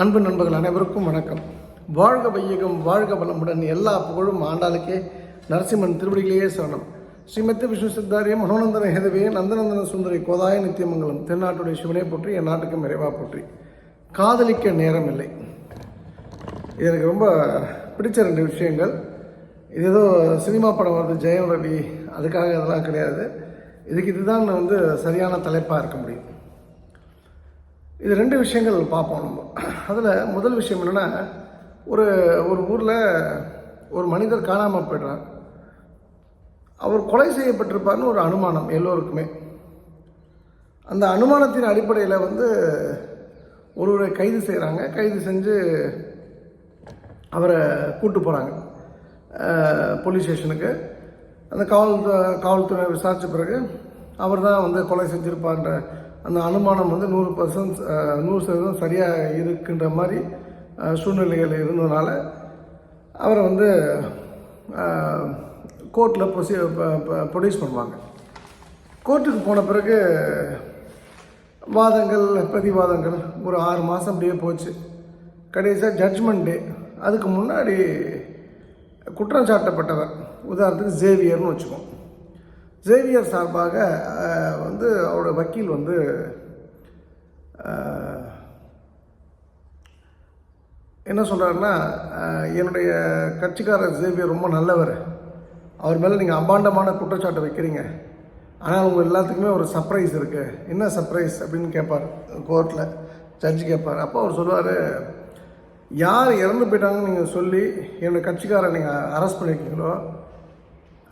அன்பு நண்பர்கள் அனைவருக்கும் வணக்கம். வாழ்க வையகம் வாழ்க வளமுடன் எல்லா புகழும் ஆண்டாளுக்கே நரசிம்மன் திருவடிகளையே சரணம். ஸ்ரீமத்தி விஷ்ணு சித்தாரிய மனோநந்தன ஹேதவே நந்தநந்தன சுந்தரி கோதாய நித்தியமங்கலம் தென்னாட்டுடைய சிவனை போற்றி என் நாட்டுக்கு நிறைவா போற்றி. காதலிக்க நேரம் இல்லை இது எனக்கு ரொம்ப பிடிச்ச ரெண்டு விஷயங்கள். இது ஏதோ சினிமா படம் வருது ஜெயம் ரவி அதுக்காக அதெல்லாம் கிடையாது. இதுக்கு இதுதான் வந்து சரியான தலைப்பாக இருக்க முடியும். இது ரெண்டு விஷயங்கள் பார்ப்போம் நம்ம. அதில் முதல் விஷயம் என்னென்னா ஒரு ஒரு ஊரில் ஒரு மனிதர் காணாமல் போய்டுறார். அவர் கொலை செய்யப்பட்டிருப்பார்னு ஒரு அனுமானம் எல்லோருக்குமே. அந்த அனுமானத்தின் அடிப்படையில் வந்து ஒருவரை கைது செய்கிறாங்க கைது செஞ்சு அவரை கூட்டு போகிறாங்க போலீஸ் ஸ்டேஷனுக்கு. அந்த காவல் காவல்துறை விசாரித்த பிறகு அவர் தான் வந்து கொலை செஞ்சிருப்பார்ன்ற அந்த அனுமானம் வந்து நூறு பர்சன்ட் நூறு சதவீதம் சரியாக இருக்கின்ற மாதிரி சூழ்நிலைகள் இருந்ததுனால அவரை வந்து கோர்ட்டில் ப்ரொசி ப்ரொடியூஸ் பண்ணுவாங்க. கோர்ட்டுக்கு போன பிறகு வாதங்கள் பிரதிவாதங்கள் ஒரு ஆறு மாதம் அப்படியே போச்சு. கடைசியாக ஜட்ஜ்மெண்ட் டே அதுக்கு முன்னாடி குற்றம் சாட்டப்பட்டவர் உதாரணத்துக்கு ஜேவியர்னு வச்சுக்கோம் ஜேவியர் சார்பாக வந்து அவரோட வக்கீல் வந்து என்ன சொல்கிறாருன்னா என்னுடைய கட்சிக்காரர் ஜேவியர் ரொம்ப நல்லவர். அவர் மேலே நீங்கள் அபாண்டமான குற்றச்சாட்டை வைக்கிறீங்க. ஆனால் உங்கள் எல்லாத்துக்குமே ஒரு சர்ப்ரைஸ் இருக்குது என்ன சர்ப்ரைஸ் அப்படின்னு கேட்பார் கோர்ட்டில் ஜட்ஜி கேட்பார். அப்போ அவர் சொல்லுவார் யார் இறந்து போயிட்டாங்கன்னு நீங்கள் சொல்லி என்னோடய கட்சிக்காரை நீங்கள் அரெஸ்ட் பண்ணியிருக்கீங்களோ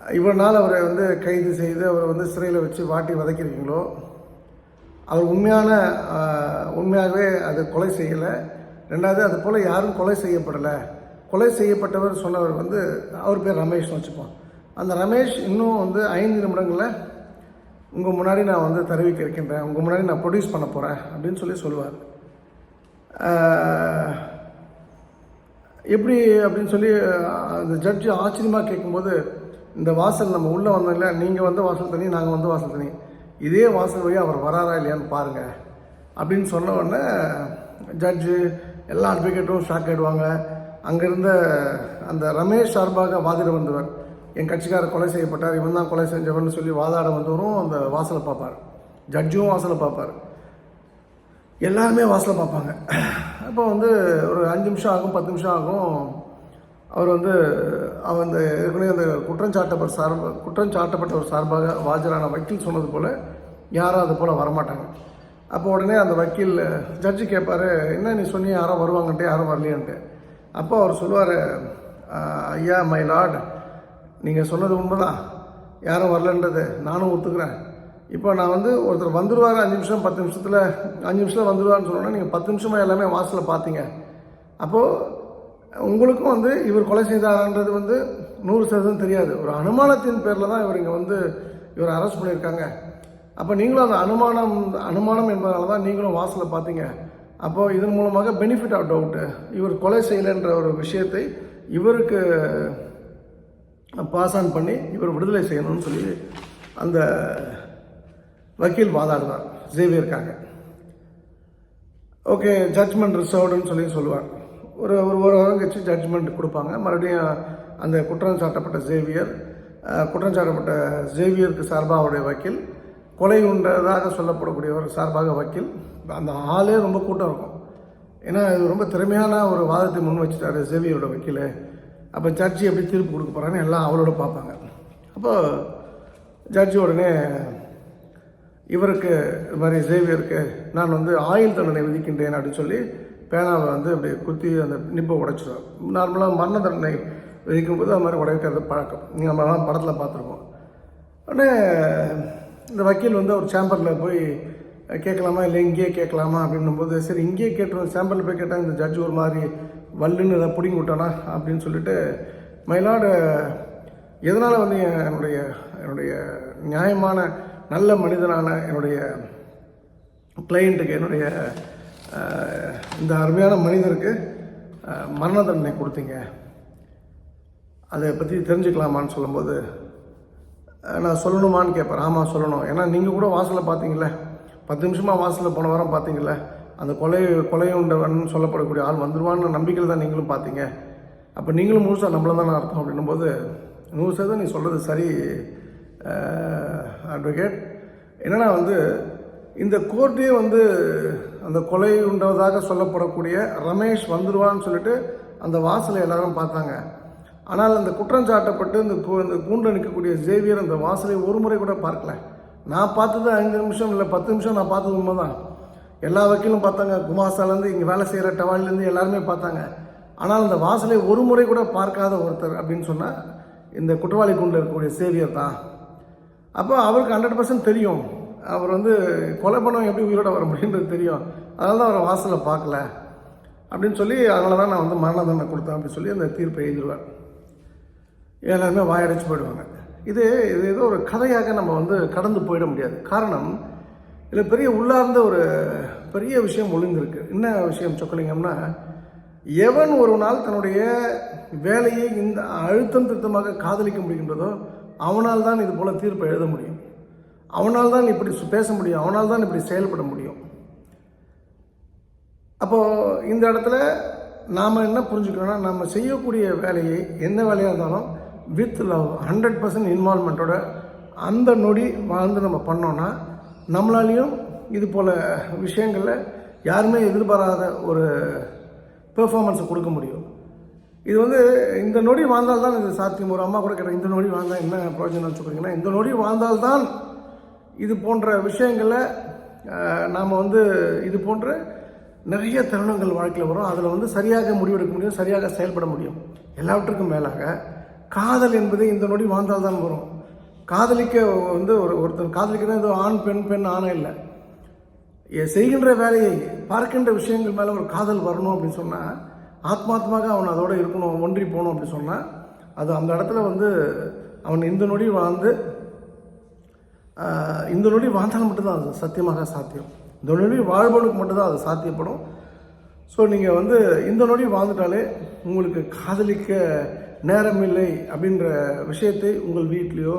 இவ்வளோ நாள் அவரை வந்து கைது செய்து அவரை வந்து சிறையில் வச்சு வாட்டி வதைக்கிறீங்களோ? அவர் உண்மையான உண்மையாகவே அது கொலை செய்யலை. ரெண்டாவது அது போல் யாரும் கொலை செய்யப்படலை. கொலை செய்யப்பட்டவர் சொன்னவர் வந்து அவர் பேர் ரமேஷ்னு வச்சுப்போம். அந்த ரமேஷ் இன்னும் வந்து ஐந்து நிமிடங்களில் உங்கள் முன்னாடி நான் வந்து தெரிவிக்க இருக்கின்றேன். உங்கள் முன்னாடி நான் ப்ரொடியூஸ் பண்ண போகிறேன் அப்படின்னு சொல்லி சொல்லுவார். எப்படி அப்படின்னு சொல்லி அந்த ஜட்ஜு ஆச்சரியமாக கேட்கும்போது இந்த வாசல் நம்ம உள்ளே வந்தோம் இல்லை நீங்கள் வந்து வாசல் தனி நாங்கள் வந்து வாசல் தனி இதே வாசல் வழியாக அவர் வராரா இல்லையான்னு பாருங்கள் அப்படின்னு சொன்ன உடனே ஜட்ஜு எல்லா அட்வொகேட்டும் ஷாக் ஆகிடுவாங்க அங்கேருந்த அந்த ரமேஷ் சார்பாக வாதிட வந்தவர் என் கட்சிக்காரர் கொலை செய்யப்பட்டார் இவன் தான் கொலை செஞ்சவன் சொல்லி வாதாட வந்தவரும் அந்த வாசலை பார்ப்பார். ஜட்ஜும் வாசலை பார்ப்பார். எல்லாருமே வாசலை பார்ப்பாங்க. அப்போ வந்து ஒரு அஞ்சு நிமிஷம் ஆகும் பத்து நிமிஷம் ஆகும். அவர் வந்து அந்த ஏற்கனவே அந்த குற்றஞ்சாட்டப்பட்ட சார்பாக குற்றஞ்சாட்டப்பட்டவர் ஒரு சார்பாக வாஜரான வக்கீல் சொன்னது போல் யாரும் அது போல் வரமாட்டாங்க. அப்போ உடனே அந்த வக்கீல் ஜட்ஜு கேட்பாரு என்ன நீ சொன்னி யாரும் வருவாங்கன்ட்டு யாரும் வரலையான்ட்டு. அப்போ அவர் சொல்லுவார் ஐயா மை லார்ட் நீங்கள் சொன்னது உண்மைதான். யாரும் வரலன்றது நானும் ஒத்துக்கிறேன். இப்போ நான் வந்து ஒருத்தர் வந்துடுவார் அஞ்சு நிமிஷம் பத்து நிமிஷத்தில் அஞ்சு நிமிஷத்தில் வந்துடுவார்னு சொன்னோன்னா நீங்கள் பத்து நிமிஷமாக எல்லாமே வாசலில் பார்த்தீங்க அப்போது உங்களுக்கும் வந்து இவர் கொலை செய்தாரான்றது வந்து நூறு சதவீதம் தெரியாது. ஒரு அனுமானத்தின் பேரில் தான் இவர் இங்கே வந்து இவர் அரெஸ்ட் பண்ணியிருக்காங்க. அப்போ நீங்களும் அந்த அனுமானம் அனுமானம் என்பதால் தான் நீங்களும் வாசலில் பார்த்தீங்க. அப்போது இதன் மூலமாக பெனிஃபிட் ஆஃப் டவுட்டு இவர் கொலை செய்யலைன்ற ஒரு விஷயத்தை இவருக்கு பாஸ் ஆன் பண்ணி இவர் விடுதலை செய்யணும்னு சொல்லி அந்த வக்கீல் வாதாடுவார் ஜேவியருக்காக. ஓகே ஜட்ஜ்மெண்ட் ரிசர்வ்டுன்னு சொல்லி சொல்லுவார் ஒரு ஒரு ஒரு வாரம் கழிச்சு ஜட்ஜ்மெண்ட் கொடுப்பாங்க. மறுபடியும் அந்த குற்றம் சாட்டப்பட்ட ஜேவியர் குற்றம் சாட்டப்பட்ட ஜேவியருக்கு சார்பாக அவருடைய வக்கீல் கொலை உண்டதாக சொல்லப்படக்கூடியவர் சார்பாக வக்கீல். அந்த ஆளே ரொம்ப கூட்டம் இருக்கும். ஏன்னா இது ரொம்ப திறமையான ஒரு வாதத்தை முன் வச்சுட்டாரு ஜேவியரோட வக்கீல். அப்போ ஜட்ஜி எப்படி தீர்ப்பு கொடுக்க போகிறான்னு எல்லாம் அவளோட பார்ப்பாங்க. அப்போ ஜட்ஜி உடனே இவருக்கு இது மாதிரி சேவியருக்கு நான் வந்து ஆயுள் தண்டனை விதிக்கின்றேன் அப்படின்னு சொல்லி பேனாவை வந்து அப்படி குத்தி அந்த நிப்பை உடைச்சிடும். நார்மலாக மரண தண்டனை விதிக்கும்போது அது மாதிரி உடைக்கிறது பழக்கம். நீங்கள் நம்மலாம் படத்தில் பார்த்துருக்கோம். உடனே இந்த வக்கீல் வந்து ஒரு சேம்பரில் போய் கேட்கலாமா இல்லை இங்கேயே கேட்கலாமா அப்படின்னும்போது சரி இங்கேயே கேட்டுருவோம். சேம்பரில் போய் கேட்டால் இந்த ஜட்ஜ் ஒரு மாதிரி வல்லுன்னு ஏதாவது பிடிங்கி விட்டானா அப்படின்னு சொல்லிட்டு மயிலாடு எதனால் வந்து என்னுடைய என்னுடைய நியாயமான நல்ல மனிதனான என்னுடைய கிளைண்ட்டுக்கு என்னுடைய இந்த அருமையான மனிதருக்கு மரண தண்டனை கொடுத்தீங்க. அதை பற்றி தெரிஞ்சுக்கலாமான்னு சொல்லும்போது நான் சொல்லணுமான்னு கேட்பேன். ஆமாம் சொல்லணும். ஏன்னா நீங்கள் கூட வாசலில் பார்த்தீங்களே பத்து நிமிஷமாக வாசலில் போன வாரம் பார்த்தீங்களே அந்த கொலை கொலையுண்டவன் சொல்லப்படக்கூடிய ஆள் வந்துடுவான்னு நம்பிக்கையில் தான் நீங்களும் பார்த்தீங்க அப்போ நீங்களும் முழுசாக நம்மள தான் அர்த்தம் அப்படின்னும் போது நூறு சதவீதம் நீ சொல்கிறது சரி அட்வொகேட் என்னென்னா வந்து இந்த கோர்ட்டே வந்து அந்த கொலை உண்டதாக சொல்லப்படக்கூடிய ரமேஷ் வந்துடுவான்னு சொல்லிட்டு அந்த வாசலை எல்லாரும் பார்த்தாங்க. ஆனால் அந்த குற்றம் சாட்டப்பட்டு இந்த கூ- இந்த கூண்டில் நிற்கக்கூடிய ஜேவியர் அந்த வாசலை ஒரு முறை கூட பார்க்கல. நான் பார்த்தது ஐந்து நிமிஷம் இல்லை பத்து நிமிஷம் நான் பார்த்தது உண்மைதான். எல்லா வக்கீலும் பார்த்தாங்க. குமாசாலேருந்து இங்கே வேலை செய்கிற டவாலிலேருந்து எல்லாருமே பார்த்தாங்க. ஆனால் அந்த வாசலை ஒரு முறை கூட பார்க்காத ஒருத்தர் அப்படின்னு சொன்னால் இந்த குற்றவாளி கூண்டில் இருக்கக்கூடிய சேவியர் தான். அப்போ அவருக்கு ஹண்ட்ரட் பர்சன்ட் தெரியும். அவர் வந்து கொலை பண்ணவங்க எப்படி உயிரோட வர முடியுன்றது தெரியும். அதனால தான் அவரை வாசலில் பார்க்கல. அப்படின்னு சொல்லி அதனால தான் நான் வந்து மரண தண்டனை கொடுத்தேன் அப்படின்னு சொல்லி அந்த தீர்ப்பை எழுதிடுவார். எல்லாருமே வாயடைச்சு போயிடுவாங்க. இது இது ஏதோ ஒரு கதையாக நம்ம வந்து கடந்து போயிட முடியாது. காரணம் இதில் பெரிய உள்ளார்ந்த ஒரு பெரிய விஷயம் ஒழுங்கிருக்கு என்ன விஷயம் சொக்கலிங்கம்னா எவன் ஒரு நாள் தன்னுடைய வேலையை இந்த அழுத்தம் திருத்தமாக காதலிக்க முடிகின்றதோ அவனால் தான் இது போல் தீர்ப்பை எழுத முடியும். அவனால் தான் இப்படி பேச முடியும் அவனால் தான் இப்படி செயல்பட முடியும். அப்போது இந்த இடத்துல நாம் என்ன புரிஞ்சுக்கணும்னா நம்ம செய்யக்கூடிய வேலையை எந்த வேலையாக இருந்தாலும் வித் லவ் ஹண்ட்ரட் பர்சன்ட் இன்வால்மெண்ட்டோட அந்த நொடி வாழ்ந்து நம்ம பண்ணோன்னா நம்மளாலையும் இது போல் விஷயங்களில் யாருமே எதிர்பாராத ஒரு பெர்ஃபார்மன்ஸை கொடுக்க முடியும். இது வந்து இந்த நொடி வாழ்ந்தால்தான் இது சாத்தியம். ஒரு அம்மா கூட கேட்ட இந்த நொடி வாழ்ந்தால் என்ன பிரயோஜனம் சொல்கிறீங்கன்னா இந்த நொடி வாழ்ந்தால்தான் இது போன்ற விஷயங்களை நாம் வந்து இது போன்ற நிறைய தருணங்கள் வாழ்க்கையில் வரும். அதில் வந்து சரியாக முடிவெடுக்க முடியும் சரியாக செயல்பட முடியும். எல்லாவற்றுக்கும் மேலாக காதல் என்பது இந்த நொடி வாழ்ந்தால்தான் வரும். காதலிக்க வந்து ஒரு ஒருத்தர் காதலிக்கிறது ஏதோ ஆண் பெண் பெண் ஆணை இல்லை. செய்கின்ற வேலையை பார்க்கின்ற விஷயங்கள் மேலே ஒரு காதல் வரணும் அப்படின்னு சொன்னால் ஆத்மாத்மாக அவன் அதோடு இருக்கணும் ஒன்றி போகணும் அப்படின்னு சொன்னால் அது அந்த இடத்துல வந்து அவன் இந்த நொடி வாழ்ந்து இந்த நொடி வாழ்ந்தால் மட்டும்தான் அது சத்தியமாக சாத்தியம். இந்த நொடி வாழ்பவனுக்கு மட்டும்தான் அது சாத்தியப்படும். ஸோ நீங்கள் வந்து இந்த நொடி வாழ்ந்துட்டாலே உங்களுக்கு காதலிக்க நேரமில்லை அப்படின்ற விஷயத்தை உங்கள் வீட்லேயோ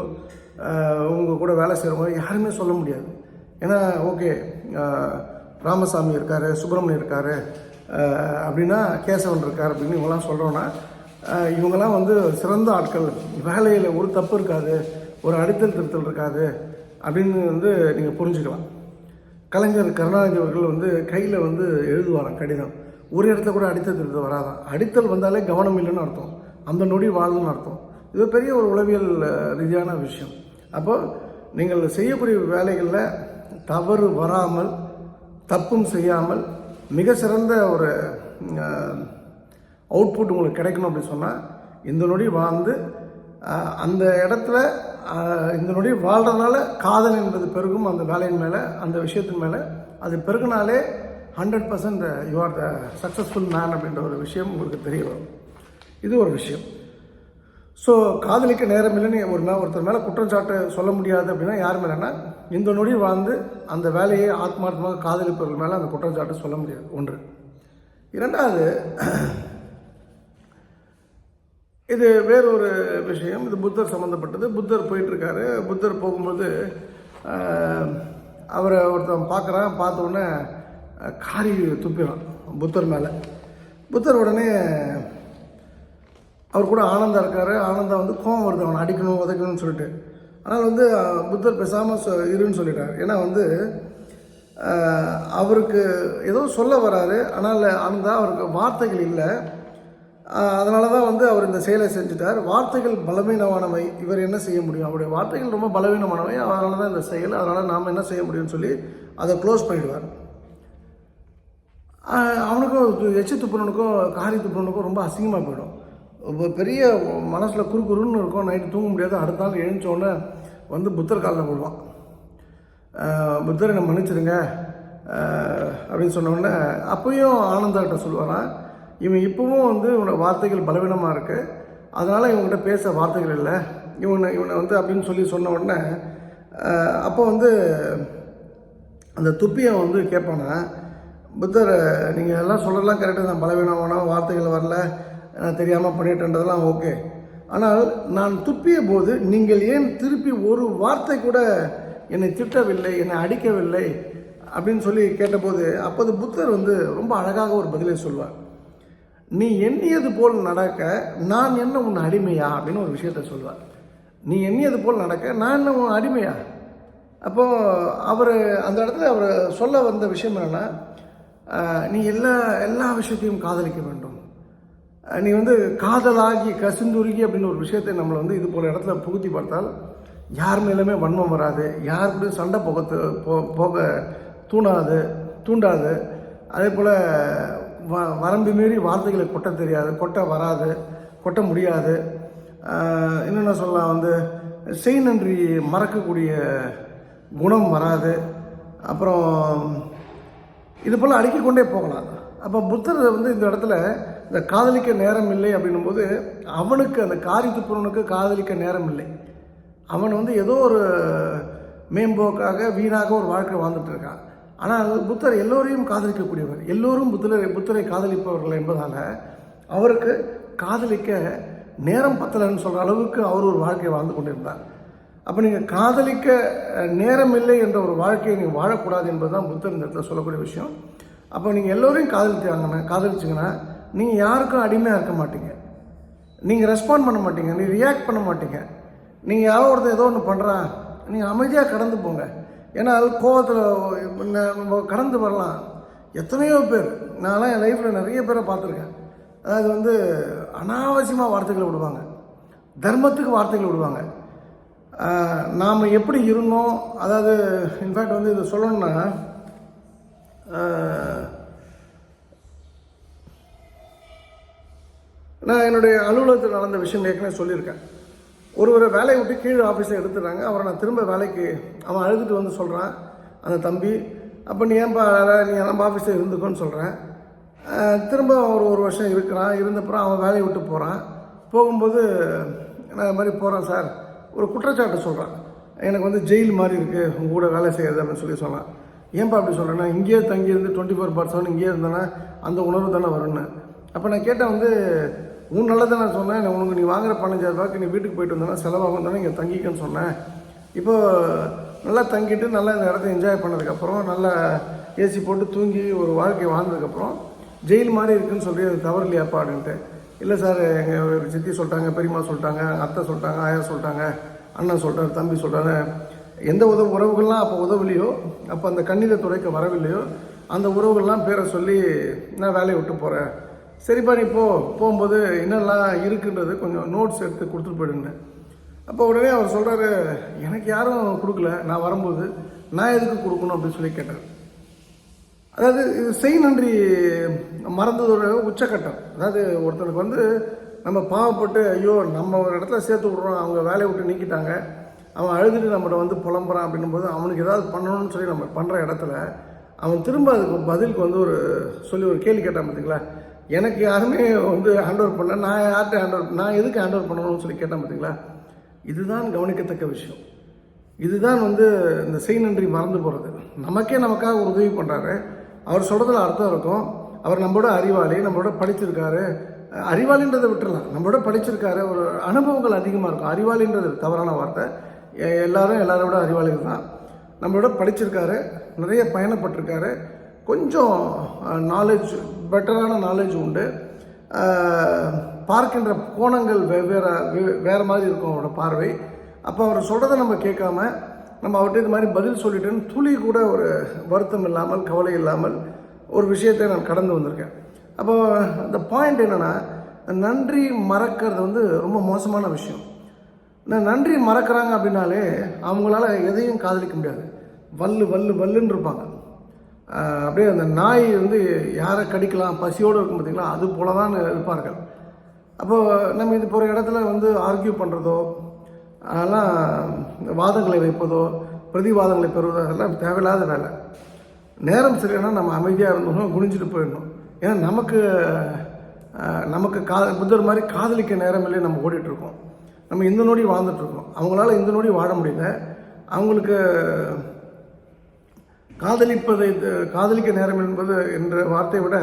உங்கள் கூட வேலை செய்கிறவங்க யாருமே சொல்ல முடியாது. ஏன்னா ஓகே ராமசாமி இருக்கார் சுப்பிரமணியம் இருக்கார் அப்படின்னா கேசவன் இருக்கார் அப்படின்னு இவங்கெல்லாம் சொல்கிறோன்னா இவங்கெல்லாம் வந்து சிறந்த ஆட்கள். வேலையில் ஒரு தப்பு இருக்காது ஒரு அடித்தல் திருத்தல் இருக்காது. அப்படின்னு வந்து நீங்கள் புரிஞ்சுக்கலாம். கலைஞர் கருணாநிதி அவர்கள் வந்து கையில் வந்து எழுதுவாராம் கடிதம். ஒரு இடத்துல கூட அடித்தல் திருத்தல் வராதான் அடித்தல் வந்தாலே கவனம் இல்லைன்னு அர்த்தம். அந்த நொடி வாழணும்னு அர்த்தம். இது பெரிய ஒரு உளவியல் ரீதியான விஷயம். அப்போ நீங்கள் செய்யக்கூடிய வேலைகளில் தவறு வராமல் தப்பும் செய்யாமல் மிக சிறந்த ஒரு அவுட்புட் உங்களுக்கு கிடைக்கணும் அப்படின்னு சொன்னால் இந்த நொடி வாழ்ந்து அந்த இடத்துல இந்த நொடி வாழ்கிறதுனால காதல் என்பது பெருகும் அந்த வேலையின் மேலே அந்த விஷயத்தின் மேலே. அது பெருகினாலே hundred percent you are the successful man அப்படின்ற ஒரு விஷயம் உங்களுக்கு தெரிய வரும். இது ஒரு விஷயம். ஸோ காதலிக்க நேரம் இல்லைன்னு ஒரு மே ஒருத்தர் மேலே குற்றச்சாட்டு சொல்ல முடியாது அப்படின்னா யார் மேலேன்னா இந்த நொடி வாழ்ந்து அந்த வேலையை ஆத்மார்த்தமாக காதலிப்பவர்கள் மேலே அந்த குற்றச்சாட்டு சொல்ல முடியாது. ஒன்று. இரண்டாவது இது வேறொரு விஷயம். இது புத்தர் சம்மந்தப்பட்டது புத்தர் போயிட்டுருக்காரு. புத்தர் போகும்போது அவரை ஒருத்தன் பார்க்குறான். பார்த்த உடனே காரி துப்பிடுறான் புத்தர் மேலே. புத்தர் உடனே அவர் கூட ஆனந்தா இருக்கார். ஆனந்தா வந்து கோவம் வருது. அவனை அடிக்கணும் உதைக்கணும்னு சொல்லிட்டு. ஆனால் வந்து புத்தர் பேசாமல் சொ இருன்னு சொல்லிட்டார். ஏன்னா வந்து அவருக்கு ஏதோ சொல்ல வராரு. ஆனால் ஆனந்தா அவருக்கு வார்த்தைகள் இல்லை. அதனால தான் வந்து அவர் இந்த செயலை செஞ்சுட்டார். வார்த்தைகள் பலவீனமானவை. இவர் என்ன செய்ய முடியும்? அவருடைய வார்த்தைகள் ரொம்ப பலவீனமானவை. அதனால தான் இந்த செயல் அதனால் நாம் என்ன செய்ய முடியும்னு சொல்லி அதை க்ளோஸ் பண்ணிடுவார். அவனுக்கும் எச்சு துப்புனனுக்கும் காரி துப்புனனுக்கும் ரொம்ப அசிங்கமாக போயிடும். பெரிய மனசில் குறு குறுன்னு இருக்கும். நைட்டு தூங்க முடியாது. அடுத்த நாள் எழுந்தோடனே வந்து புத்தர் காலில் விடுவான் புத்தர் என்னை மன்னிச்சிடுங்க. அப்படின்னு சொன்னோடனே அப்பயும் ஆனந்தாட்ட சொல்லுவாரான் இவன் இப்போவும் வந்து இவனோட வார்த்தைகள் பலவீனமாக இருக்கு. அதனால் இவங்ககிட்ட பேச வார்த்தைகள் இல்லை. இவனை இவனை வந்து அப்படின்னு சொல்லி சொன்ன உடனே அப்போ வந்து அந்த துப்பியை வந்து கேட்பானா புத்தர் நீங்கள் எல்லாம் சொல்லலாம் கரெக்டாக தான். பலவீனமான வார்த்தைகள் வரல. நான் தெரியாமல் பண்ணிட்டேன்றதெல்லாம் ஓகே ஆனால் நான் துப்பிய போது நீங்கள் ஏன் திருப்பி ஒரு வார்த்தை கூட என்னை திட்டவில்லை என்னை அடிக்கவில்லை? அப்படின்னு சொல்லி கேட்டபோது அப்போது புத்தர் வந்து ரொம்ப அழகாக ஒரு பதிலை சொல்வார். நீ எண்ணியது போல் நடக்க நான் என்ன உன் அடிமையா? அப்படின்னு ஒரு விஷயத்த சொல்வார் நீ எண்ணியது போல் நடக்க நான் என்ன உன் அடிமையா? அப்போது அவர் அந்த இடத்துல அவர் சொல்ல வந்த விஷயம் என்னென்னா நீ எல்லா எல்லா விஷயத்தையும் காதலிக்க வேண்டும். நீ வந்து காதலாகி கசிந்துருகி அப்படின்னு ஒரு விஷயத்தை நம்மளை வந்து இது போல் இடத்துல புகுத்தி பார்த்தால் யார் மேலுமே வன்மம் வராது யார் சண்டை போக போ போக தூணாது தூண்டாது. அதே போல் வ வரம்பு மீறி வார்த்தைகளை கொட்ட தெரியாது கொட்ட வராது கொட்ட முடியாது. என்னென்ன சொல்லலாம் வந்து செய் நன்றி மறக்கக்கூடிய குணம் வராது. அப்புறம் இது போல் அடுக்கிக்கொண்டே போகலாம். அப்போ புத்தர் வந்து இந்த இடத்துல இந்த காதலிக்க நேரம் இல்லை அப்படின்னும் போது அவனுக்கு அந்த காரித்துப்புறவனுக்கு காதலிக்க நேரம் இல்லை. அவன் வந்து ஏதோ ஒரு மேம்போக்காக வீணாக ஒரு வாழ்க்கை வாழ்ந்துட்டு இருக்கான். ஆனால் புத்தர் எல்லோரையும் காதலிக்கக்கூடியவர். எல்லோரும் புத்தரை புத்தரை காதலிப்பவர்கள் என்பதால் அவருக்கு காதலிக்க நேரம் பத்தலைன்னு சொல்கிற அளவுக்கு அவர் ஒரு வாழ்க்கையை வாழ்ந்து கொண்டிருந்தார். அப்போ நீங்கள் காதலிக்க நேரம் இல்லை என்ற ஒரு வாழ்க்கையை நீங்கள் வாழக்கூடாது என்பது தான் புத்தர் இந்த இடத்துல சொல்லக்கூடிய விஷயம். அப்போ நீங்கள் எல்லோரையும் காதலித்தாங்கன்னா காதலிச்சிங்கன்னா நீங்கள் யாருக்கும் அடிமையாக இருக்க மாட்டீங்க. நீங்கள் ரெஸ்பாண்ட் பண்ண மாட்டீங்க. நீ ரியாக்ட் பண்ண மாட்டீங்க. நீங்கள் யாரோ ஒருத்தர் ஏதோ ஒன்று பண்ணுறான் நீங்கள் அமைதியாக கடந்து போங்க. ஏன்னா அது கோவத்தில் கடந்து வரலாம். எத்தனையோ பேர். நான்லாம் என் லைஃப்பில் நிறைய பேரை பார்த்துருக்கேன். அதாவது வந்து அனாவசியமாக வார்த்தைகளை விடுவாங்க. தர்மத்துக்கு வார்த்தைகளை விடுவாங்க. நாம் எப்படி இருந்தோம்? அதாவது இன்ஃபேக்ட் வந்து இதை சொல்லணும்னா நான் என்னுடைய அலுவலகத்தில் நடந்த விஷயம் ஏற்கனவே சொல்லியிருக்கேன். ஒருவரை வேலையை விட்டு கீழே ஆஃபீஸில் எடுத்துடுறாங்க. அவரை நான் திரும்ப வேலைக்கு அவன் அழுதுட்டு வந்து சொல்கிறான் அந்த தம்பி அப்போ நீ ஏன்பா நீ நம்ம ஆஃபீஸில் இருந்துக்கோன்னு சொல்கிறேன் திரும்ப ஒரு ஒரு வருஷம் இருக்கிறான். இருந்தப்புறம் அவன் வேலையை விட்டு போகிறான் போகும்போது நான் இது மாதிரி போகிறேன் சார். ஒரு குற்றச்சாட்டு சொல்கிறான் எனக்கு வந்து ஜெயில் மாதிரி இருக்குது உங்கள் கூட வேலை செய்யறது அப்படின்னு சொல்லி சொன்னான். ஏன்பா அப்படி சொல்கிறேன்னா இங்கேயே தங்கியிருந்து டுவெண்ட்டி ஃபோர் பர்சன்ட் இங்கேயே இருந்தேன்னா அந்த உணர்வு தானே வரும்னு. அப்போ நான் கேட்டேன் வந்து உன் நல்லதை நான் சொன்னேன் நான் உனக்கு நீ வாங்குற பதினஞ்சாயிரம் ரூபாய்க்கு நீ வீட்டுக்கு போயிட்டு வந்தேன்னா செலவாகும் தானே இங்கே தங்கிக்கன்னு சொன்னேன். இப்போ நல்லா தங்கிட்டு நல்லா இந்த இடத்த என்ஜாய் பண்ணதுக்கப்புறம் நல்லா ஏசி போட்டு தூங்கி ஒரு வாழ்க்கை வாழ்ந்ததுக்கப்புறம் ஜெயில் மாதிரி இருக்குன்னு சொல்லி அது தவறு இல்லையாப்பா அப்படின்ட்டு. இல்லை சார் எங்கள் சித்தி சொல்லிட்டாங்க பெரியம்மா சொல்லிட்டாங்க அத்தை சொல்லிட்டாங்க ஆயா சொல்லிட்டாங்க அண்ணன் சொல்கிறார் தம்பி சொல்கிறாரு எந்த உதவு உறவுகள்லாம் அப்போ உதவலையோ அப்போ அந்த கண்ணீரை துடைக்க வரவில்லையோ அந்த உறவுகள்லாம் பேரை சொல்லி நான் வேலையை விட்டு போகிறேன் சரிப்பா நீ போ. போகும்போது என்னெல்லாம் இருக்குன்றது கொஞ்சம் நோட்ஸ் எடுத்து கொடுத்துட்டு போயிடுங்க. அப்போ உடனே அவர் சொல்கிறாரு எனக்கு யாரும் கொடுக்கல. நான் வரும்போது நான் எதுக்கு கொடுக்கணும்? அப்படின்னு சொல்லி கேட்டார். அதாவது இது செய் நன்றி மறந்ததோட உச்சக்கட்டம். அதாவது ஒருத்தனுக்கு வந்து நம்ம பாவப்பட்டு ஐயோ நம்ம ஒரு இடத்துல சேர்த்து விட்றோம். அவங்க வேலையை விட்டு நீக்கிட்டாங்க. அவன் அழுதுட்டு நம்மகிட்ட வந்து புலம்புறான். அப்படின்னும் போது அவனுக்கு ஏதாவது பண்ணணும்னு சொல்லி நம்ம பண்ணுற இடத்துல அவன் திரும்ப அதுக்கு பதிலுக்கு வந்து ஒரு சொல்லி ஒரு கேள்வி கேட்டான் பார்த்தீங்களா எனக்கு யாருமே வந்து ஹேண்டோவர் பண்ணல. நான் யார்கிட்ட ஹேண்டோவர் நான் எதுக்கு ஹேண்டோவர் பண்ணணும்னு சொல்லி கேட்டேன் பார்த்தீங்களா இதுதான் கவனிக்கத்தக்க விஷயம். இதுதான் வந்து இந்த செய் நன்றி மறந்து போகிறது நமக்கே நமக்காக ஒரு உதவி பண்ணுறாரு அவர் சொல்கிறதுல அர்த்தம் இருக்கும். அவர் நம்மளோட அறிவாளி நம்மளோட படிச்சிருக்காரு. அறிவாளின்றதை விட்டுறலாம். நம்மளோட படிச்சிருக்காரு. ஒரு அனுபவங்கள் அதிகமாக இருக்கும். அறிவாளின்றது தவறான வார்த்தை. எல்லாரும் எல்லாரோட அறிவாளிகள் தான். நம்மளோட படிச்சிருக்காரு. நிறைய பயணப்பட்டிருக்காரு. கொஞ்சம் நாலேஜ் பெட்டரான நாலேஜ் உண்டு. பார்க்கின்ற கோணங்கள் வெவ்வேறு வே- வேறு மாதிரி இருக்கும் அவரோட பார்வை. அப்போ அவர் சொல்கிறத நம்ம கேட்காம நம்ம அவர்கிட்ட இது மாதிரி பதில் சொல்லிட்டேன்னு துளி கூட ஒரு வருத்தம் இல்லாமல் கவலை இல்லாமல் ஒரு விஷயத்தை நான் கடந்து வந்திருக்கேன். அப்போ அந்த பாயிண்ட் என்னென்னா நன்றி மறக்கிறது வந்து ரொம்ப மோசமான விஷயம். நான் நன்றி மறக்கிறாங்க அப்படின்னாலே அவங்களால எதையும் காதலிக்க முடியாது. வல்லு வல்லு வல்லுன்னு இருப்பாங்க. அப்படியே அந்த நாய் வந்து யாரை கடிக்கலாம்? பசியோடு இருக்கும் பார்த்தீங்களா? அது போல தான் இருப்பார்கள். அப்போது நம்ம இது போகிற இடத்துல வந்து ஆர்கியூ பண்ணுறதோ அதெல்லாம் வாதங்களை வைப்பதோ பிரதிவாதங்களை பெறுவதோ அதெல்லாம் தேவையில்லாத வேலை. நேரம் சரியானா நம்ம அமைதியாக இருந்தோம் குனிஞ்சிட்டு போயிடணும். ஏன்னா நமக்கு நமக்கு கா புத்தர் மாதிரி காதலிக்க நேரம் இல்லையே நம்ம ஓடிட்டுருக்கோம் நம்ம இந்த நொடி வாழ்ந்துட்டுருக்கோம் அவங்களால இந்த நொடி வாழ முடியல. அவங்களுக்கு காதலிப்பதை காதலிக்க நேரம் என்பது என்ற வார்த்தையை விட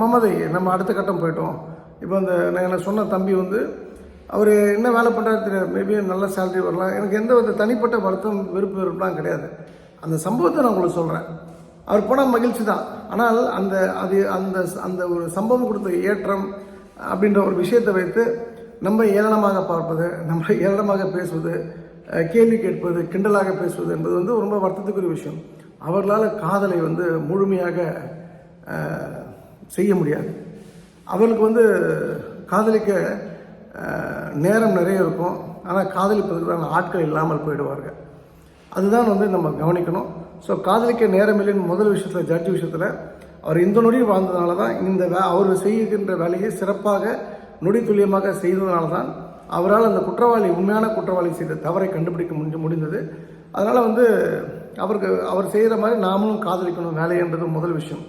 மமதை நம்ம அடுத்த கட்டம் போயிட்டோம். இப்போ அந்த நான் எனக்கு சொன்ன தம்பி வந்து அவர் என்ன வேலை பண்ணுறாரு தெரியாது. மேபி நல்ல சேலரி வரலாம். எனக்கு எந்த வித தனிப்பட்ட வருத்தம் விருப்பம் வெறுப்புலாம் கிடையாது. அந்த சம்பவத்தை நான் உங்களுக்கு சொல்கிறேன் அவர் போனால் மகிழ்ச்சி தான். ஆனால் அந்த அது அந்த அந்த ஒரு சம்பவம் கொடுத்த ஏற்றம் அப்படின்ற ஒரு விஷயத்தை வைத்து நம்ம ஏளனமாக பார்ப்பது நம்ம ஏளனமாக பேசுவது கேள்வி கேட்பது கிண்டலாக பேசுவது என்பது வந்து ரொம்ப வருத்தத்துக்குரிய விஷயம். அவர்களால் காதலை வந்து முழுமையாக செய்ய முடியாது. அவர்களுக்கு வந்து காதலிக்க நேரம் நிறைய இருக்கும். ஆனால் காதலிப்பதற்கான ஆட்கள் இல்லாமல் போயிடுவார்கள். அதுதான் வந்து நம்ம கவனிக்கணும். ஸோ காதலிக்க நேரம் இல்லைன்னு முதல் விஷயத்தில் ஜட்ஜ் விஷயத்தில் அவர் இந்த நொடி வாழ்ந்ததுனால தான் இந்த வே அவர் செய்கின்ற வேலையை சிறப்பாக நொடி துல்லியமாக செய்ததுனால தான் அவரால் அந்த குற்றவாளி உண்மையான குற்றவாளி செய்த தவறை கண்டுபிடிக்க முடிஞ்சு முடிந்தது. அதனால் வந்து அவருக்கு அவர் செய்கிற மாதிரி நாமளும் காதலிக்கணும் வேலைன்றது முதல் விஷயம்.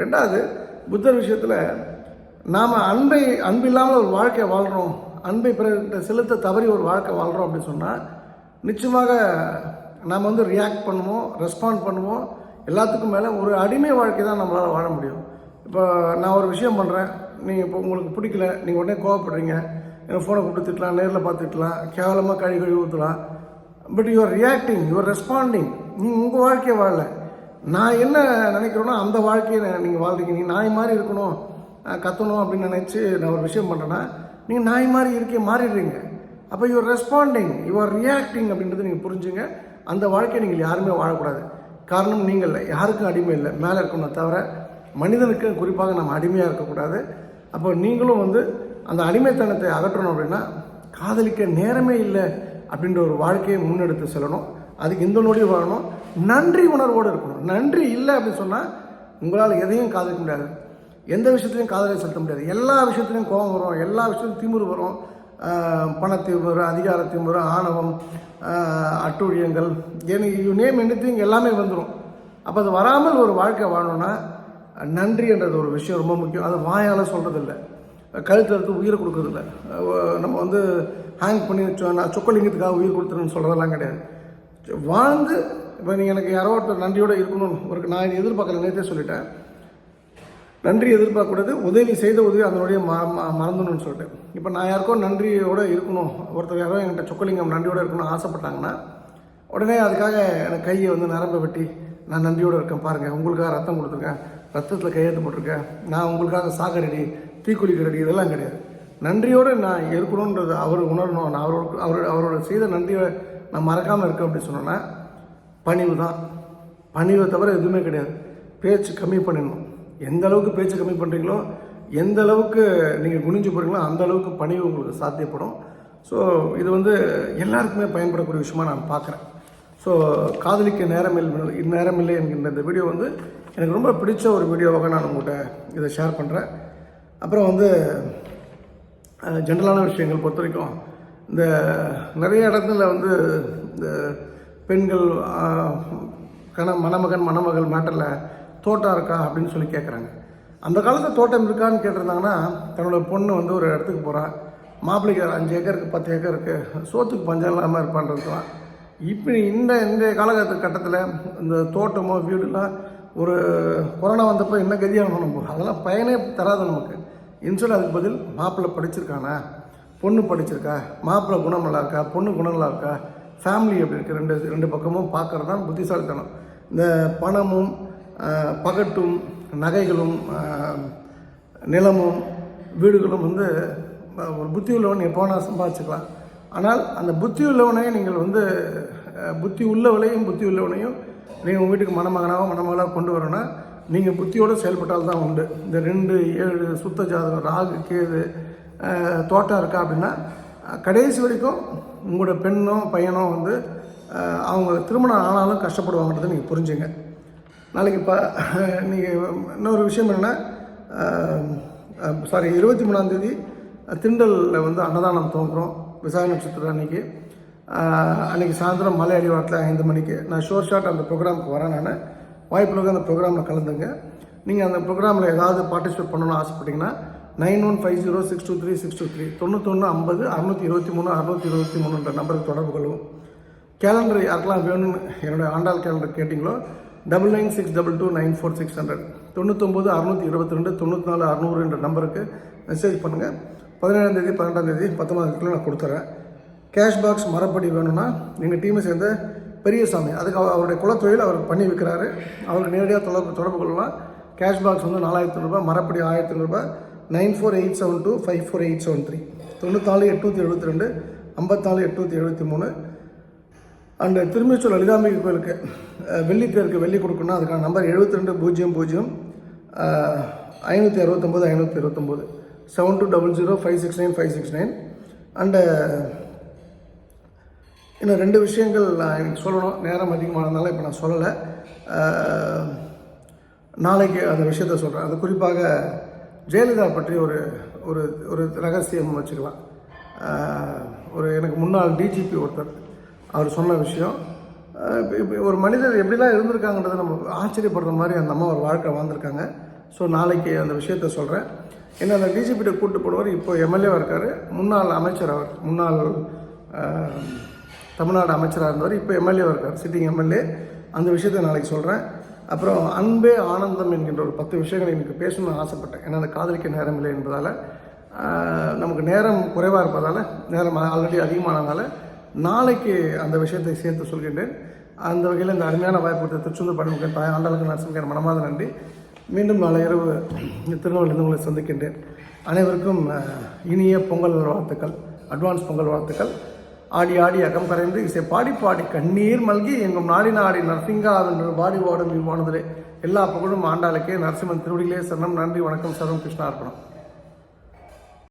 ரெண்டாவது புத்தர் விஷயத்தில் நாம் அன்பை அன்பில்லாமல் ஒரு வாழ்க்கை வாழ்கிறோம் அன்பை பிறகு செலுத்த தவறி ஒரு வாழ்க்கை வாழ்கிறோம் அப்படின்னு சொன்னால் நிச்சயமாக நாம் வந்து ரியாக்ட் பண்ணுவோம் ரெஸ்பாண்ட் பண்ணுவோம். எல்லாத்துக்கும் மேலே ஒரு அடிமை வாழ்க்கை தான் நம்மளால் வாழ முடியும். இப்போ நான் ஒரு விஷயம் பண்ணுறேன் நீங்கள் இப்போ உங்களுக்கு பிடிக்கல நீங்கள் உடனே கோவப்படுறீங்க. எனக்கு ஃபோனை கூப்பிட்டு திட்டலாம் நேரில் பார்த்து திட்டலாம் கேவலமாக கழி கழுவி ஊற்றலாம் but you are reacting you are responding நீங்கள் உங்கள் வாழ்க்கையை வாழல. நான் என்ன நினைக்கிறேனோ அந்த வாழ்க்கையை நீங்கள் வாழ்றீங்க. நீங்கள் நாய் மாதிரி இருக்கணும் கத்தணும் அப்படின்னு நினச்சி நான் ஒரு விஷயம் பண்ணுறேன்னா நீங்கள் நாய் மாதிரி இருக்கே மாறிடுறீங்க. அப்போ யுவர் ரெஸ்பாண்டிங் யுவர் ரியாக்டிங் அப்படின்றது நீங்கள் புரிஞ்சுங்க. அந்த வாழ்க்கையை நீங்கள் யாருமே வாழக்கூடாது. காரணம் நீங்கள் இல்லை யாருக்கும் அடிமை இல்லை. மேலே இருக்கணும் தவிர மனிதனுக்கு குறிப்பாக நம்ம அடிமையாக இருக்கக்கூடாது. அப்போ நீங்களும் வந்து அந்த அடிமைத்தனத்தை அகற்றணும் அப்படின்னா காதலிக்க நேரமே இல்லை அப்படின்ற ஒரு வாழ்க்கையை முன்னெடுத்து செல்லணும். அதுக்கு இந்த நொடி வாழணும். நன்றி உணர்வோடு இருக்கணும். நன்றி இல்லை அப்படின்னு சொன்னால் உங்களால் எதையும் காதலிக்க முடியாது. எந்த விஷயத்துலையும் காதலை செலுத்த முடியாது. எல்லா விஷயத்துலையும் கோபம் வரும். எல்லா விஷயத்துலையும் திமிர் வரும். ஆஹ் வரும் அதிகார வரும் ஆணவம் அட்டூழியங்கள் எனக்கு யூ நேம் என்னத்தையும் எல்லாமே வந்துடும் அப்போ அது வராமல் ஒரு வாழ்க்கை வாழணும்னா நன்றின்றது ஒரு விஷயம் ரொம்ப முக்கியம். அது வாயால் சொல்கிறதில்ல கழுத்து எடுத்து உயிரை கொடுக்கறதில்ல. நம்ம வந்து ஹேங் பண்ணி வச்சோம். நான் சொக்கலிங்கத்துக்காக உயிர் கொடுத்துருன்னு சொல்கிறதெல்லாம் கிடையாது. வாழ்ந்து இப்போ நீங்கள் எனக்கு யாரோ ஒருத்தர் நன்றியோடு இருக்கணும். ஒரு நான் எதிர்பார்க்கல நேற்றே சொல்லிட்டேன். நன்றி எதிர்பார்க்கக்கூடாது. உதவி செய்த உதவி அதனுடைய ம மறந்துணும்னு மறந்துடணும்னு சொல்லிட்டு இப்போ நான் யாருக்கோ நன்றியோடு இருக்கணும். ஒருத்தர் யாரோ என்கிட்ட சொக்கலிங்கம் நன்றியோடு இருக்கணும்னு ஆசைப்பட்டாங்கன்னா உடனே அதுக்காக எனக்கு கையை வந்து நரம்பை வெட்டி நான் நன்றியோடு இருக்கேன் பாருங்கள் உங்களுக்காக ரத்தம் கொடுத்துருக்கேன். ரத்தத்தில் கையெழுத்து போட்டிருக்கேன். நான் உங்களுக்காக சாகரடி ரெடி இதெல்லாம் கிடையாது. நன்றியோடு நான் இருக்கணுன்றது அவர் உணரணும். நான் அவரோட அவர் அவரோட செய்த நன்றியை நான் மறக்காமல் இருக்கேன் அப்படின்னு சொன்னேன்னா பணிவு தான். பணிவை தவிர எதுவுமே கிடையாது. பேச்சு கம்மி பண்ணிடணும். எந்த அளவுக்கு பேச்சு கம்மி பண்ணுறீங்களோ எந்த அளவுக்கு நீங்கள் குனிஞ்சு போகிறீங்களோ அந்த அளவுக்கு பணிவு உங்களுக்கு சாத்தியப்படும். ஸோ இது வந்து எல்லாருக்குமே பயன்படக்கூடிய விஷயமா நான் பார்க்குறேன். ஸோ காதலிக்க நேரம் இல்லை நேரமில்லை என்கின்ற இந்த வீடியோ வந்து எனக்கு ரொம்ப பிடிச்ச ஒரு வீடியோவாக நான் உங்கள்கிட்ட இதை ஷேர் பண்ணுறேன் அப்புறம் வந்து ஜென்ரலான விஷயங்கள் பொறுத்த வரைக்கும் இந்த நிறைய இடத்துல வந்து இந்த பெண்கள் கண மணமகன் மணமகள் மேட்டரில் தோட்டம் இருக்கா அப்படின்னு சொல்லி கேட்குறாங்க அந்த காலத்தில் தோட்டம் இருக்கான்னு கேட்டிருந்தாங்கன்னா தன்னோட பொண்ணு வந்து ஒரு இடத்துக்கு போகிறான் மாப்பிள்ளைக்கு அஞ்சு ஏக்கருக்கு பத்து ஏக்கருக்கு சோத்துக்கு பஞ்சம் இல்லாமல் இருப்பான்றதுலாம் இப்போ இந்த இந்த காலகட்ட கட்டத்தில் இந்த தோட்டமோ வீடுலாம் ஒரு கொரோனா வந்தப்போ என்ன கதியாகணும் நம்ம அதெல்லாம் பயனே தராது நமக்கு. இன்சூரன்ஸ் அதுக்கு பதில் மாப்பிள்ளை படிச்சிருக்கானா? பொண்ணு படிச்சிருக்கா? மாப்பிள்ளை குணம் நல்லா இருக்கா? பொண்ணு குணம் நல்லா இருக்கா? ஃபேமிலி எப்படி இருக்குது ரெண்டு ரெண்டு பக்கமும் பார்க்கறது தான் புத்திசாலித்தனம். இந்த பணமும் பகட்டும் நகைகளும் நிலமும் வீடுகளும் வந்து ஒரு புத்தி உள்ளவன் எப்போனா சம்பாதிச்சுக்கலாம். ஆனால் அந்த புத்தி உள்ளவனையும் நீங்கள் வந்து புத்தி உள்ளவளையும் புத்தி உள்ளவனையும் நீங்கள் உங்கள் வீட்டுக்கு மணமகனாக மணமகளாக கொண்டு வரணும்னா நீங்கள் புத்தியோடு செயல்பட்டால் தான் உண்டு. இந்த ரெண்டு ஏழு சுத்த ஜாதகம் ராகு கேது தோட்டம் இருக்கா அப்படின்னா கடைசி வரைக்கும் உங்களோட பெண்ணோ பையனோ வந்து அவங்க திருமணம் ஆனாலும் கஷ்டப்படுவாங்கன்றதை நீங்கள் புரிஞ்சுங்க. நாளைக்கு இப்போ நீங்கள் இன்னொரு விஷயம் என்னென்னா சாரி இருபத்தி மூணாந்தேதி திண்டலில் வந்து அன்னதானம் தோன்றும் விசாக நட்சத்திரம் அன்னைக்கு. அன்றைக்கி அன்னைக்கு சாயந்தரம் மலை அடிவாரத்தில் ஐந்து மணிக்கு. நான் ஷோர் ஷாட் அந்த ப்ரோக்ராமுக்கு வரேன் நான். வாய்ப்புள்ள அந்த ப்ரோக்ராமில் கலந்துங்க. நீங்கள் அந்த ப்ரோக்ராமில் ஏதாவது பார்ட்டிசிபேட் பண்ணணும்னு ஆசைப்பட்டீங்கன்னா nine one five zero six two three six two three தொண்ணூத்தொன்று ஐம்பது அறுநூற்றி இருபத்தி மூணு அறுநூற்றி இருபத்தி மூணுன்ற நம்பருக்கு தொடர்பு கொள்ளும் கேலண்டர் யாருக்கெல்லாம் வேணும்னு என்னுடைய Andal calendar கேட்டிங்களோ double nine six double two nine four six hundred தொண்ணூத்தொம்பது அறுநூற்றி இருபத்தி ரெண்டு தொண்ணூற்றி நாலு அறுநூறு என்ற நம்பருக்கு மெசேஜ் பண்ணுங்கள் பதினேழாம் தேதி பன்னெண்டாம் தேதி பத்தொன்பதாம் தேதி நான் கொடுத்துறேன். கேஷ் பாக்ஸ் மரப்படி வேணும்னா எங்கள் டீமை சேர்ந்த பெரியசாமி அதுக்கு அவர் அவருடைய குலத்தொழில் அவர் பண்ணி வைக்கிறாரு. அவருக்கு நேரடியாக தொடர்பு தொடர்பு கொள்ளலாம். கேஷ் பாக்ஸ் வந்து நாலாயிரத்தி ரூபாய் மரப்படி ஆயிரத்தி ரூபாய். Nine four eight seven two five four eight seven three. தொண்ணூத்தாலு எட்நூற்றி எழுபத்தி ரெண்டு ஐம்பத்தாலு எட்நூற்றி எழுபத்தி மூணு. அண்டு திருமிச்சூர் லலிதாம்பிகை கோயிலுக்கு வெள்ளி தேருக்கு வெள்ளி கொடுக்கணும் அதுக்கான நம்பர் எழுபத்தி ரெண்டு பூஜ்ஜியம் பூஜ்ஜியம் ஐநூற்றி அறுபத்தொம்போது ஐநூற்றி இருபத்தொம்போது. Seven two double zero five six nine five six nine and இன்னும் ரெண்டு விஷயங்கள் நான் எனக்கு சொல்லணும். நேரம் அதிகமானதுனால இப்போ நான் சொல்லலை. நாளைக்கு அந்த விஷயத்த சொல்கிறேன் அது குறிப்பாக ஜெயலலிதா பற்றி ஒரு ஒரு ஒரு ரகசியம் வச்சுக்கலாம். ஒரு எனக்கு முன்னாள் டிஜிபி ஒருத்தர் அவர் சொன்ன விஷயம். இப்போ ஒரு மனிதர் எப்படிலாம் இருந்திருக்காங்கன்றதை நம்ம ஆச்சரியப்படுற மாதிரி அந்த அம்மா ஒரு வாழ்க்கை வாழ்ந்திருக்காங்க. ஸோ நாளைக்கு அந்த விஷயத்த சொல்கிறேன் ஏன்னா அந்த டிஜிபிட்ட கூட்டு போடுவார் இப்போ எம்எல்ஏவாக இருக்கார். முன்னாள் அமைச்சர் அவர். முன்னாள் தமிழ்நாடு அமைச்சராக இருந்தவர் இப்போ எம்எல்ஏவாக இருக்கார் சிட்டிங் எம்எல்ஏ அந்த விஷயத்தை நாளைக்கு சொல்கிறேன் அப்புறம் அன்பே ஆனந்தம் என்கின்ற ஒரு பத்து விஷயங்கள் எனக்கு பேசணும்னு ஆசைப்பட்டேன். ஏன்னா அந்த காதலிக்க நேரம் இல்லை என்பதால் நமக்கு நேரம் குறைவாக இருப்பதால் நேரம் ஆல்ரெடி அதிகமானதால் நாளைக்கு அந்த விஷயத்தை சேர்த்து சொல்கின்றேன். அந்த வகையில் இந்த அருமையான வாய்ப்பு கொடுத்த திருச்செந்தூர் பணிமுக தாய் ஆண்டாளுக்கு நரசிம்மன் மனமாத நன்றி. மீண்டும் நாளை இரவு திருநெல்வேலியிலிருந்து உங்களை சந்திக்கின்றேன். அனைவருக்கும் இனிய பொங்கல் வாழ்த்துக்கள் அட்வான்ஸ் பொங்கல் வாழ்த்துக்கள். ஆடி ஆடி அகம் கரைந்து இசை பாடி பாடி கண்ணீர் மல்கி எங்கும் நாடி நாடி நரசிங்கா பாடி ஓடும் இவ்வானதிலே. எல்லா புகழும் ஆண்டாளுக்கே. நரசிம்மன் திருவடிகளே சரணம் நன்றி வணக்கம் சரணம் கிருஷ்ணா அர்ப்பணம்